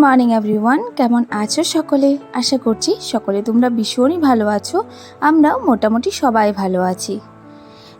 Morning, everyone. কেমন আছো সকলে? আশা করছি সকলে তোমরা ভীষণই ভালো আছো। আমরাও মোটামুটি সবাই ভালো আছি।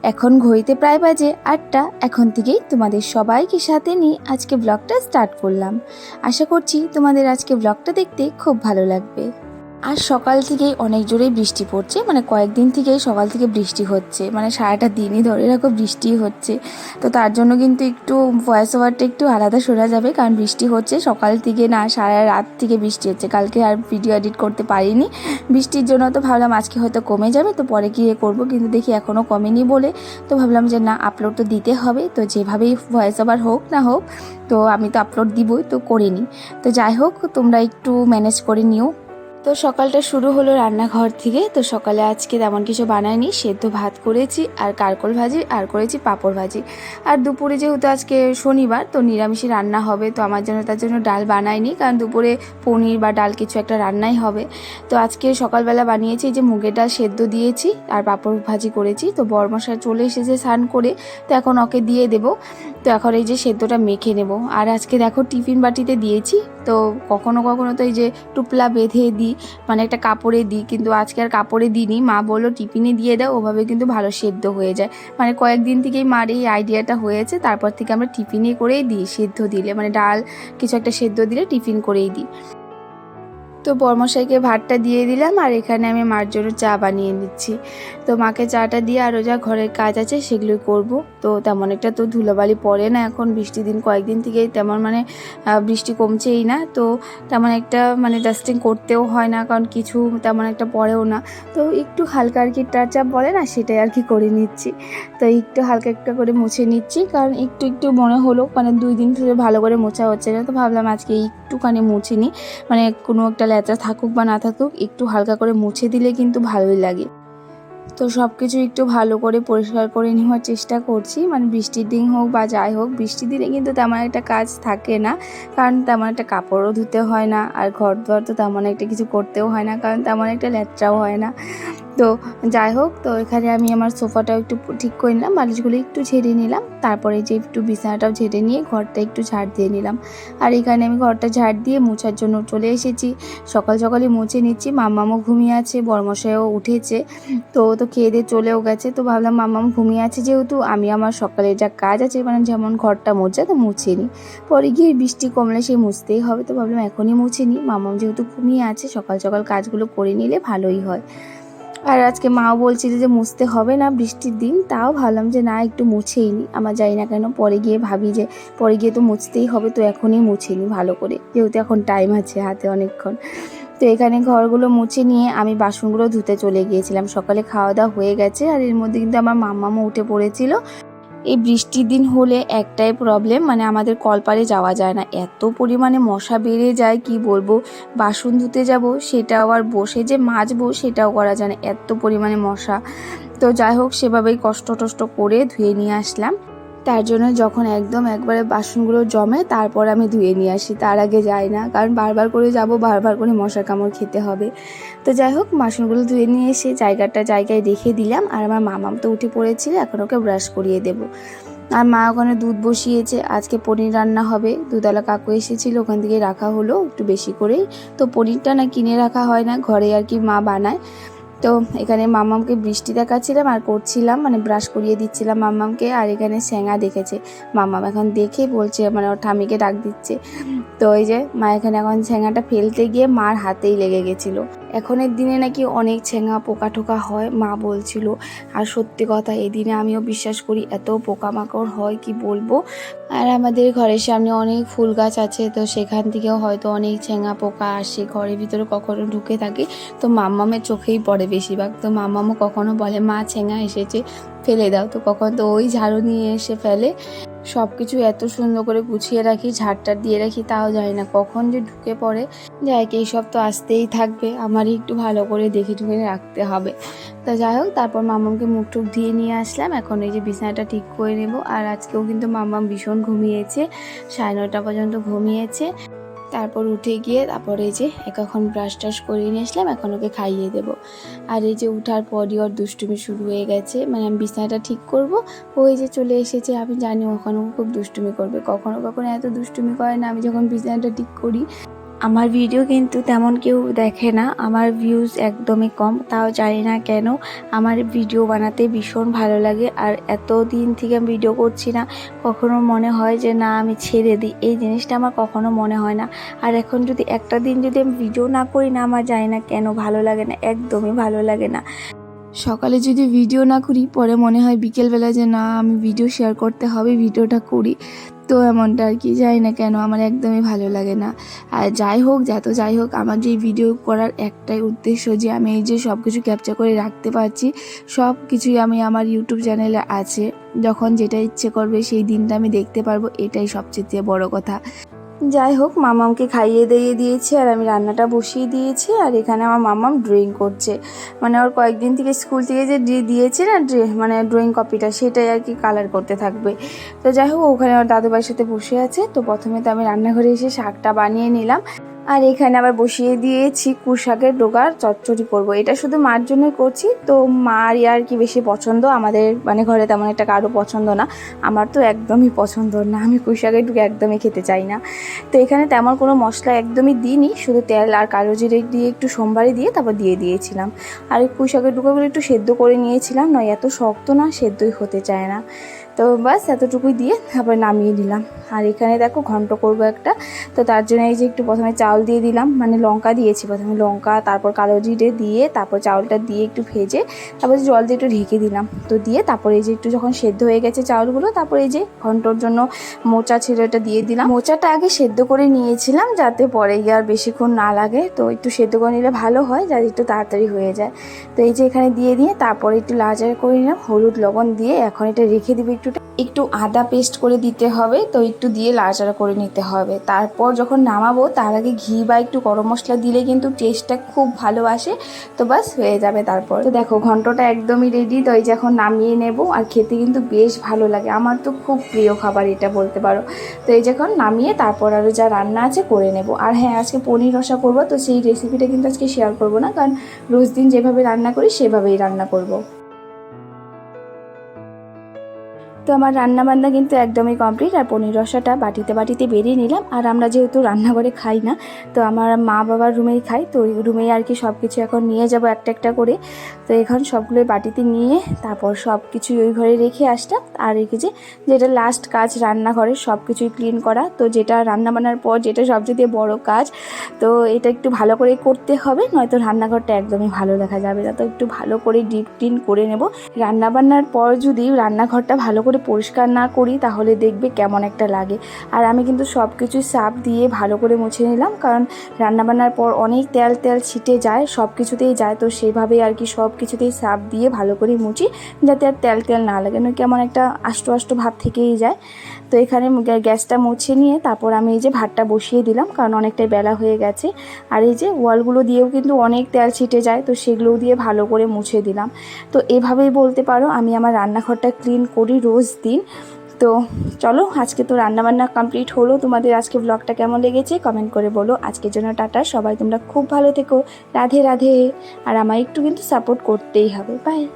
এখন ঘড়িতে প্রায় বাজে আটটা। এখন থেকেই তোমাদের সবাইকে সাথে নিয়ে আজকে ব্লগটা স্টার্ট করলাম। আশা করছি তোমাদের আজকে ব্লগটা দেখতে খুব ভালো লাগবে। আর সকাল থেকেই অনেক জোরেই বৃষ্টি পড়ছে। মানে কয়েকদিন থেকেই সকাল থেকে বৃষ্টি হচ্ছে। মানে সারাটা দিনই ধরে রাখো বৃষ্টি হচ্ছে। তো তার জন্য কিন্তু একটু ভয়েস ওভারটা একটু আলাদা শোনা যাবে। কারণ বৃষ্টি হচ্ছে, সকাল থেকে না, সারা রাত থেকে বৃষ্টি হচ্ছে। কালকে আর ভিডিও এডিট করতে পারিনি। বৃষ্টির জন্য তো ভাবলাম আজকে হয়তো কমে যাবে। তো পরে গিয়ে করব। কিন্তু দেখি এখনও কমেনি বলে। তো ভাবলাম যে না আপলোড তো দিতে হবে। তো যেভাবেই ভয়েস ওভার হোক না হোক, তো আমি তো আপলোড দিবই। তো করিনি। তো যাই হোক, তোমরা একটু ম্যানেজ করে নিও। তো সকালটা শুরু হলো রান্নাঘর থেকে। তো সকালে আজকে তেমন কিছু বানাইনি। সেদ্ধ ভাত করেছি, আর কারকল ভাজি, আর করেছি পাঁপড় ভাজি। আর দুপুরে যেহেতু আজকে শনিবার, তো নিরামিষই রান্না হবে। তো আমার জন্য তার জন্য ডাল বানাইনি, কারণ দুপুরে পনির বা ডাল কিছু একটা রান্নাই হবে। তো আজকে সকালবেলা বানিয়েছি যে মুগের ডাল সেদ্ধ দিয়েছি, আর পাঁপড় ভাজি করেছি। তো বরমশাই চলে এসেছে স্নান করে, তো এখন ওকে দিয়ে দেবো। তো এখন এই যে সেদ্ধটা মেখে নেব। আর আজকে দেখো টিফিন বাটিতে দিয়েছি, তো কখনো কখনো তো এই যে টুপলা বেঁধে দিই মানে একটা কাপড়ে দিই, কিন্তু আজকে আর কাপড়ে দিইনি। মা বলল, টিফিনে দিয়ে দাও, ওভাবে কিন্তু ভালো সেদ্ধ হয়ে যায়। মানে কয়েকদিন থেকেই মার এই আইডিয়াটা হয়েছে, তারপর থেকে আমরা টিফিনে করেই দিই সেদ্ধ দিলে মানে ডাল কিছু একটা সেদ্ধ দিলে টিফিন করেই দিই। তো বর্মশাইকে ভাতটা দিয়ে দিলাম আর এখানে আমি মার জন্য চা বানিয়ে নিচ্ছি তো মাকে চাটা দিয়ে আরও যা ঘরের কাজ আছে সেগুলোই করব। তো তেমন একটা তো ধুলোবালি পড়ে না এখন বৃষ্টি দিন কয়েকদিন থেকেই তেমন মানে বৃষ্টি কমছেই না। তো তেমন একটা মানে ডাস্টিং করতেও হয় না কারণ কিছু তেমন একটা পড়েও না। তো একটু হালকা আর কি টাচ আপ বলে না সেটাই আর কি করে নিচ্ছি। তো একটু হালকা একটা করে মুছে নিচ্ছি কারণ একটু একটু মনে হলো মানে দুই দিন ধরে ভালো করে মোছা হচ্ছে না। তো ভাবলাম আজকে একটুখানি মুছে নিই। মানে কোনো একটা ল্যাচা থাকুক বা না থাকুক, একটু হালকা করে মুছে দিলে কিন্তু ভালোই লাগে। তো সব কিছু একটু ভালো করে পরিষ্কার করে নেওয়ার চেষ্টা করছি। মানে বৃষ্টির দিন হোক বা যাই হোক, বৃষ্টির দিনে কিন্তু তেমন একটা কাজ থাকে না। কারণ তেমন একটা কাপড়ও ধুতে হয় না, আর ঘর দর তো তেমন একটা কিছু করতেও হয় না, কারণ তেমন একটা ল্যাতরাও হয় না। তো যাই হোক, তো এখানে আমি আমার সোফাটাও একটু ঠিক করে নিলাম, বালিশগুলো একটু ঝেড়ে নিলাম, তারপরে যে একটু বিছানাটাও ঝেড়ে নিয়ে ঘরটা একটু ঝাড় দিয়ে নিলাম। আর এখানে আমি ঘরটা ঝাড় দিয়ে মোছার জন্য চলে এসেছি। সকাল সকালে মুছে নিচ্ছি, মাম্মামও ঘুমিয়ে আছে, বর্মশাইও উঠেছে, তো তো খেয়ে দিয়ে চলেও গেছে, তো ভাবলাম মাম্মাম ঘুমিয়ে আছে যেহেতু, আমি আমার সকালে যা কাজ আছে মানে যেমন ঘরটা মোছা, তো মুছে নিই। পরে গিয়ে বৃষ্টি কমলে সে মুছতেই হবে, তো ভাবলাম এখনই মুছে নিই। মাম্মাম যেহেতু ঘুমিয়ে আছে, সকাল সকাল কাজগুলো করে নিলে ভালোই হয়। আর আজকে মাও বলছিল যে মুছতে হবে না বৃষ্টির দিন, তাও ভাবলাম যে না, একটু মুছেই নি আমার যাই না কেন, পরে গিয়ে ভাবি যে, পরে গিয়ে তো মুছতেই হবে, তো এখনই মুছে নি ভালো করে, যেহেতু এখন টাইম আছে হাতে অনেকক্ষণ। তো এখানে ঘরগুলো মুছে নিয়ে আমি বাসনগুলো ধুতে চলে গিয়েছিলাম। সকালে খাওয়া দাওয়া হয়ে গেছে, আর এর মধ্যে কিন্তু আমার মাম্মামও উঠে পড়েছিল। এই বৃষ্টির দিন হলে একটাই প্রবলেম মানে আমাদের কলপারে যাওয়া যায় না। এত পরিমাণে মশা বেড়ে যায়, কি বলব? বাসন ধুতে যাব, সেটাও আর বসে যে মাজবো, সেটাও করা যায় না। এত পরিমাণে মশা। তো যাই হোক, সেভাবেই কষ্ট টষ্ট করে ধুয়ে নিয়ে আসলাম। তার জন্য যখন একদম একবারে বাসনগুলো জমে, তারপর আমি ধুয়ে নিয়ে আসি। তার আগে যাই না, কারণ বারবার করে যাব, বারবার করে মশার কামড় খেতে হবে। তো যাই হোক, বাসনগুলো ধুয়ে নিয়ে এসে জায়গাটা জায়গায় রেখে দিলাম। আর আমার মামাম তো উঠে পড়েছিল, এখন ওকে ব্রাশ করিয়ে দেবো। আর মা ওখানে দুধ বসিয়েছে, আজকে পনির রান্না হবে। দুধওয়ালা কাকু এসেছিল, ওখান থেকে রাখা হলো, একটু বেশি করেই। তো পনিরটা না কিনে রাখা হয় না, ঘরে আর কি মা বানায়। তো এখানে মামামকে বৃষ্টি দেখাচ্ছিলাম আর করছিলাম মানে ব্রাশ করিয়ে দিচ্ছিলাম মামামকে আর এখানে স্যাঙা দেখেছে। মামাম এখন দেখে বলছে মানে ওর ঠামিকে ডাক দিচ্ছে। তো ওই যে মা এখানে এখন স্যাঙাটা ফেলতে গিয়ে মার হাতেই লেগে গেছিল। এখনের দিনে নাকি অনেক ছেঙা পোকা টোকা হয়, মা বলছিল। আর সত্যি কথা এই দিনে আমিও বিশ্বাস করি, এত পোকামাকড় হয় কি বলব? আর আমাদের ঘরের সামনে অনেক ফুল গাছ আছে, তো সেখান থেকেও হয়তো অনেক ছেঙা পোকা আসে। ঘরের ভিতরে কখনো ঢুকে থাকে, তো মাম্মামের চোখেই পড়ে বেশিরভাগ। তো মাম্মামও কখনো বলে, মা, ছেঙা এসেছে, ফেলে দাও। তো কখন তো ওই ঝাড়ু নিয়ে এসে ফেলে। সব কিছু এত সুন্দর করে গুছিয়ে রাখি, ঝাড়টার দিয়ে রাখি, তাও জানি না। কখন যে ঢুকে পড়ে, যাই হোক, এইসব তো আসতেই থাকবে। আমারই একটু ভালো করে দেখে ঢুকে রাখতে হবে। তা যাই হোক, তারপর মামামকে মুখ টুক দিয়ে নিয়ে আসলাম। এখন এই যে বিছানাটা ঠিক করে নেব। আর আজকেও কিন্তু মামাম ভীষণ ঘুমিয়েছে। সাড়ে নটা পর্যন্ত ঘুমিয়েছে। তারপর উঠে গিয়ে তারপরে যে এখন ব্রাশ টাশ করিয়ে নিয়ে আসলাম, এখন ওকে খাইয়ে দেব। আর এই যে উঠার পরই ওর দুষ্টুমি শুরু হয়ে গেছে মানে আমি বিছানাটা ঠিক করব ওই যে চলে এসেছে, আমি জানি ওখানেও খুব দুষ্টুমি করবে। কখনো কখনো এত দুষ্টুমি করে না, আমি যখন বিছানাটা ঠিক করি আমার ভিডিও কিন্তু তেমন কেউ দেখে না। আমার ভিউজ একদমই কম। তাও জানি না কেন আমার ভিডিও বানাতে ভীষণ ভালো লাগে। আর এত দিন থেকে আমি ভিডিও করছি না, কখনো মনে হয় যে না, আমি ছেড়ে দিই। এই জিনিসটা আমার কখনো মনে হয় না। আর এখন যদি একটা দিন যদি আমি ভিডিও না করি না, আমার জানি না কেন ভালো লাগে না। একদমই ভালো লাগে না। সকালে যদি ভিডিও না করি, পরে মনে হয় বিকেলবেলা যে না, আমি ভিডিও শেয়ার করতে হবে ভিডিওটা করি। তো এমনটা আর কি, জানি না কেন, আমার একদমই ভালো লাগে না। আর যাই হোক, যত যাই হোক, আমার যে ভিডিও করার একটাই উদ্দেশ্য যে আমি এই যে সব কিছু ক্যাপচার করে রাখতে পারছি সব কিছুই আমি আমার ইউটিউব চ্যানেলে আছে। যখন যেটা ইচ্ছে করবে, সেই দিনটা আমি দেখতে পারব, এটাই সবচেয়ে বড় কথা। যাই হোক, মামামকে খাইয়ে দিয়ে দিয়েছে আর আমি রান্নাটা বসিয়ে দিয়েছি আর এখানে আমার মামাম ড্রয়িং করছে। মানে ওর কয়েকদিন থেকে স্কুল থেকে যে দিয়ে দিয়েছে না মানে ড্রয়িং কপিটা সেটাই আর কি কালার করতে থাকবে। তো যাই হোক, ওখানে ওর দাদু ভাইয়ের সাথে বসে আছে। তো প্রথমে তো আমি রান্নাঘরে এসে শাকটা বানিয়ে নিলাম। আর এখানে আবার বসিয়ে দিয়েছি কুশাকের ডোকার চচ্চড়ি করব। এটা শুধু মার জন্যই করছি, তো মার আর কি বেশি পছন্দ। আমাদের মানে ঘরে তেমন একটা কারও পছন্দ না। আমার তো একদমই পছন্দ না। আমি কুশাকের ডুকে একদমই খেতে চাই না। তো এখানে তেমন কোনো মশলা একদমই দিইনি, শুধু তেল আর কালো জিরে দিয়ে একটু সোমবারে দিয়ে তারপর দিয়ে দিয়েছিলাম। আর এই কুশাকের ডুকাগুলো একটু সেদ্ধ করে নিয়েছিলাম, নয় এত শক্ত না, সেদ্ধই হতে চায় না। তো বাস এতটুকুই দিয়ে তারপরে নামিয়ে নিলাম আর এখানে দেখো ঘন্ট করব একটা। তো তার জন্য এই যে একটু প্রথমে চাউল দিয়ে দিলাম। মানে লঙ্কা দিয়েছি প্রথমে লঙ্কা, তারপর কালো জিরে দিয়ে তারপর চাউলটা দিয়ে একটু ভেজে তারপর জল দিয়ে একটু ঢেকে দিলাম। তো দিয়ে তারপর এই যে একটু যখন সেদ্ধ হয়ে গেছে চাউলগুলো, তারপর এই যে ঘন্টর জন্য মোচা ছিল এটা দিয়ে দিলাম। মোচাটা আগে সেদ্ধ করে নিয়েছিলাম যাতে পরে গিয়ে আর বেশিক্ষণ না লাগে। তো একটু সেদ্ধ করে নিলে ভালো হয়, যাতে একটু তাড়াতাড়ি হয়ে যায়। তো এই যে এখানে দিয়ে দিয়ে তারপরে একটু লাজার করে নিলাম, হলুদ লবণ দিয়ে এখন এটা রেখে দিবি একটু একটু আদা পেস্ট করে দিতে হবে, তো একটু দিয়ে লাড়াচাড়া করে নিতে হবে। তারপর যখন নামাবো, তার আগে ঘি বা একটু গরম মশলা দিলে কিন্তু টেস্টটা খুব ভালো আসে, তো বাস হয়ে যাবে তারপর। তো দেখো, ঘন্টটা একদমই রেডি তো এই যে এখন নামিয়ে নেব, আর খেতে কিন্তু বেশ ভালো লাগে। আমার তো খুব প্রিয় খাবার এটা বলতে পারো। তো এই যখন নামিয়ে তারপর আরও যা রান্না আছে করে নেব। আর হ্যাঁ আজকে পনির রসা করব, তো সেই রেসিপিটা কিন্তু আজকে শেয়ার করব না, কারণ রোজ দিন যেভাবে রান্না করি, সেভাবেই রান্না করব। তো আমার রান্না বান্না কিন্তু একদমই কমপ্লিট আর পনির রসাটা বাটিতে বাটিতে বেরিয়ে নিলাম। আর আমরা যেহেতু রান্নাঘরে খাই না, তো আমার মা বাবার রুমেই খাই। তো ওই রুমেই আর কি সব কিছু এখন নিয়ে যাব একটা একটা করে। তো এখন সবগুলোই বাটিতে নিয়ে তারপর সব কিছুই ওই ঘরে রেখে আসতাম আর রেখেছি যেটা লাস্ট কাজ রান্নাঘরে সব কিছুই ক্লিন করা। তো যেটা রান্না বান্নার পর যেটা সবচেয়ে বড় কাজ, তো এটা একটু ভালো করে করতে হবে, নয়তো রান্নাঘরটা একদমই ভালো দেখা যাবে না। তো একটু ভালো করে ডিপ ক্লিন করে নেব। রান্না বান্নার পর যদি রান্নাঘরটা ভালো করে পরিষ্কার না করি, তাহলে দেখবে কেমন একটা লাগে। আর আমি কিন্তু সব কিছুই সাপ দিয়ে ভালো করে মুছে নিলাম, কারণ রান্নাবান্নার পর অনেক তেল তেল ছিটে যায় সব কিছুতেই যায়, তো সেভাবে আর কি সব কিছুতেই সাপ দিয়ে ভালো করে মুছি, যাতে আর তেল তেল না লাগে। কেমন একটা আষ্ট আষ্ট ভাব থেকেই যায়। তো এখানে গ্যা- গ্যাসটা মুছে নিয়ে তারপর আমি এই যে ভাতটা বসিয়ে দিলাম, কারণ অনেকটাই বেলা হয়ে গেছে। আর এই যে ওয়ালগুলো দিয়েও কিন্তু অনেক তেল ছিটে যায়, তো সেগুলোও দিয়ে ভালো করে মুছে দিলাম। তো এভাবেই বলতে পারো, আমি আমার রান্নাঘরটা ক্লিন করি রোজ দিন। তো চলো, আজকে তো রান্নাবান্না কমপ্লিট হলো। তোমাদের আজকে ব্লগটা কেমন লেগেছে কমেন্ট করে বলো। আজকের জন্য টাটা, সবাই তোমরা খুব ভালো থেকো। রাধে রাধে। আর আমায় একটু কিন্তু সাপোর্ট করতেই হবে। বাই